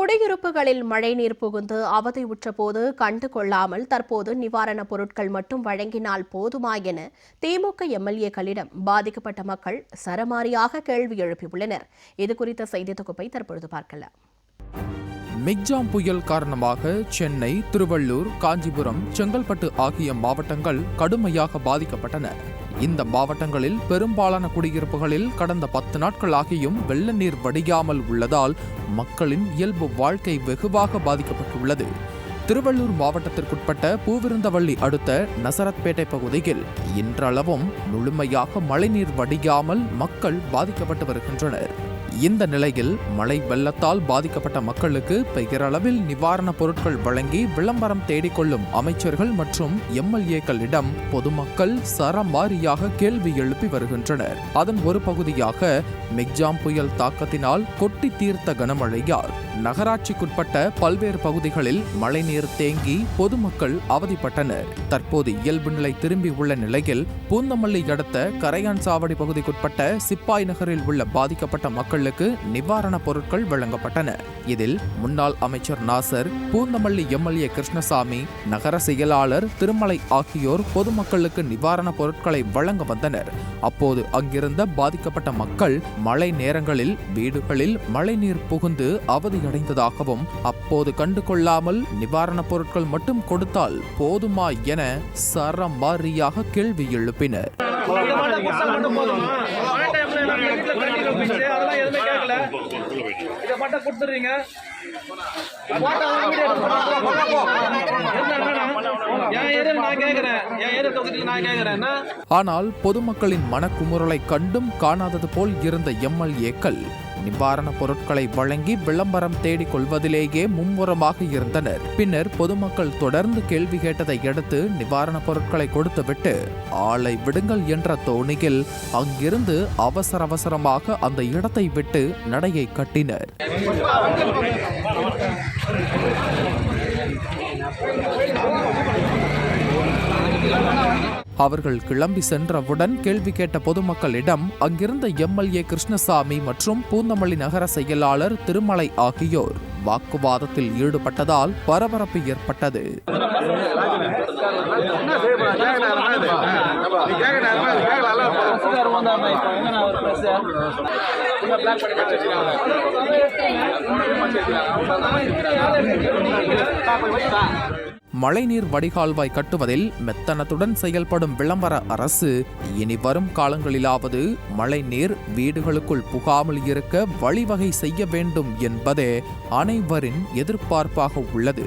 குடியிருப்புகளில் மழைநீர் புகுந்து அவதியுற்ற போது கண்டு கொள்ளாமல் தற்போது நிவாரணப் பொருட்கள் மட்டும் வழங்கினால் போதுமா என திமுக எம்எல்ஏக்களிடம் பாதிக்கப்பட்ட மக்கள் சரமாரியாக கேள்வி எழுப்பியுள்ளனர். இதுகுறித்த செய்தி தொகுப்பை தற்பொழுது பார்க்கலாம். மிக்ஜாம் புயல் காரணமாக சென்னை திருவள்ளூர் காஞ்சிபுரம் செங்கல்பட்டு ஆகிய மாவட்டங்கள் கடுமையாக பாதிக்கப்பட்டன. இந்த மாவட்டங்களில் பெரும்பாலான குடியிருப்புகளில் கடந்த பத்து நாட்களாகியும் வெள்ள நீர் வடியாமல் உள்ளதால் மக்களின் இயல்பு வாழ்க்கை வெகுவாக பாதிக்கப்பட்டுள்ளது. திருவள்ளூர் மாவட்டத்திற்குட்பட்ட பூவிருந்தவள்ளி அடுத்த நசரத்பேட்டை பகுதியில் இன்றளவும் முழுமையாக மழைநீர் வடியாமல் மக்கள் பாதிக்கப்பட்டு வருகின்றனர். இந்த நிலையில் மழை வெள்ளத்தால் பாதிக்கப்பட்ட மக்களுக்கு பெயரளவில் நிவாரணப் பொருட்கள் வழங்கி விளம்பரம் தேடிக்கொள்ளும் அமைச்சர்கள் மற்றும் எம்எல்ஏக்களிடம் பொதுமக்கள் சரமாரியாக கேள்வி எழுப்பி வருகின்றனர். அதன் ஒரு பகுதியாக மிக்ஜாம் புயல் தாக்கத்தினால் கொட்டி தீர்த்த கனமழையால் நகராட்சிக்குட்பட்ட பல்வேறு பகுதிகளில் மழைநீர் தேங்கி பொதுமக்கள் அவதிப்பட்டனர். தற்போது இயல்பு நிலை திரும்பி உள்ள நிலையில் பூந்தமல்லி அடுத்த கரையான் சாவடி பகுதிக்குட்பட்ட சிப்பாய் நகரில் உள்ள பாதிக்கப்பட்ட மக்கள் பொதுமக்களுக்கு நிவாரணப் பொருட்கள் வழங்கப்பட்டன. இதில் முன்னாள் அமைச்சர் நாசர் பூந்தமல்லி எம்எல்ஏ கிருஷ்ணசாமி நகர செயலாளர் திருமலை ஆகியோர் பொதுமக்களுக்கு நிவாரணப் பொருட்களை வழங்க வந்தனர். அப்போது அங்கிருந்த பாதிக்கப்பட்ட மக்கள் மழை நேரங்களில் வீடுகளில் மழைநீர் புகுந்து அவதியடைந்ததாகவும் அப்போது கண்டு கொள்ளாமல் நிவாரணப் பொருட்கள் மட்டும் கொடுத்தால் போதுமா என சரமாரியாக கேள்வி எழுப்பினர். அதெல்லாம் எதுவுமே கேட்கல இதை மட்டும் கொடுத்துறீங்க போட்டா நான் என் ஏரியா நான் ஆனால் பொதுமக்களின் மனக்குமுறலை கண்டும் காணாதது போல் இருந்த எம்எல்ஏக்கள் நிவாரணப் பொருட்களை வழங்கி விளம்பரம் தேடிக் கொள்வதிலேயே மும்முரமாக இருந்தனர். பின்னர் பொதுமக்கள் தொடர்ந்து கேள்வி கேட்டதை அடுத்து நிவாரணப் பொருட்களை கொடுத்துவிட்டு ஆளை விடுங்கள் என்ற தோணியில் அங்கிருந்து அவசர அவசரமாக அந்த இடத்தை விட்டு நடையை கட்டினர். அவர்கள் கிளம்பி சென்றவுடன் கேள்வி கேட்ட பொதுமக்களிடம் அங்கிருந்த எம்எல்ஏ கிருஷ்ணசாமி மற்றும் பூந்தமல்லி நகர செயலாளர் திருமலை ஆகியோர் வாக்குவாதத்தில் ஈடுபட்டதால் பரபரப்பு ஏற்பட்டது. மழைநீர் வடிகால்வாய் கட்டுவதில் மெத்தனத்துடன் செயல்படும் விளம்பர அரசு இனி வரும் காலங்களிலாவது மழைநீர் வீடுகளுக்குள் புகாமல் இருக்க வழிவகை செய்ய வேண்டும் என்பதே அனைவரின் எதிர்பார்ப்பாக உள்ளது.